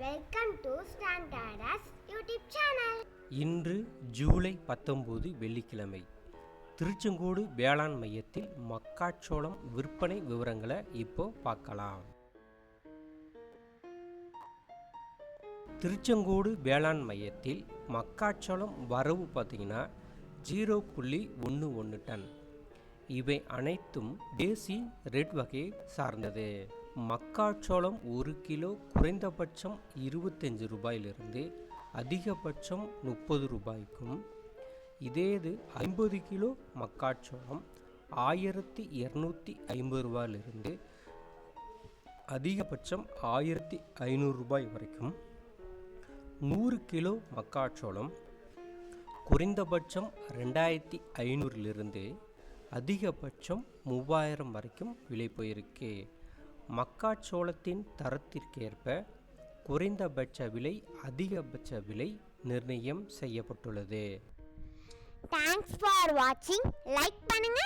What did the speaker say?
Welcome to standards YouTube channel இன்று July பத்தொம்போது வெள்ளிக்கிழமை. திருச்செங்கோடு வேளாண் மையத்தில் மக்காச்சோளம் விற்பனை விவரங்களை இப்போ பார்க்கலாம். திருச்செங்கோடு வேளாண் மையத்தில் மக்காச்சோளம் வரவு பார்த்தீங்கன்னா ஜீரோ புள்ளி ஒன்று ஒன்று டன் இவை அனைத்தும் தேசி ரெட் வகையை சார்ந்தது மக்காச்சோளம் ஒரு கிலோ குறைந்தபட்சம் இருபத்தஞ்சு ரூபாயிலிருந்து அதிகபட்சம் முப்பது ரூபாய்க்கும் இதே இது ஐம்பது கிலோ மக்காச்சோளம் ஆயிரத்தி இரநூத்தி ஐம்பது ரூபாயிலிருந்து அதிகபட்சம் ஆயிரத்தி ஐநூறு ரூபாய் வரைக்கும் நூறு கிலோ மக்காச்சோளம் குறைந்தபட்சம் ரெண்டாயிரத்தி ஐநூறிலிருந்து அதிகபட்சம் மூவாயிரம் வரைக்கும் விலை போயிருக்கு. மக்காச்சோளத்தின் தரத்திற்கேற்ப குறைந்தபட்ச விலை அதிகபட்ச விலை நிர்ணயம் செய்யப்பட்டுள்ளது. தேங்க்ஸ் ஃபார் வாட்சிங் லைக் பண்ணுங்க.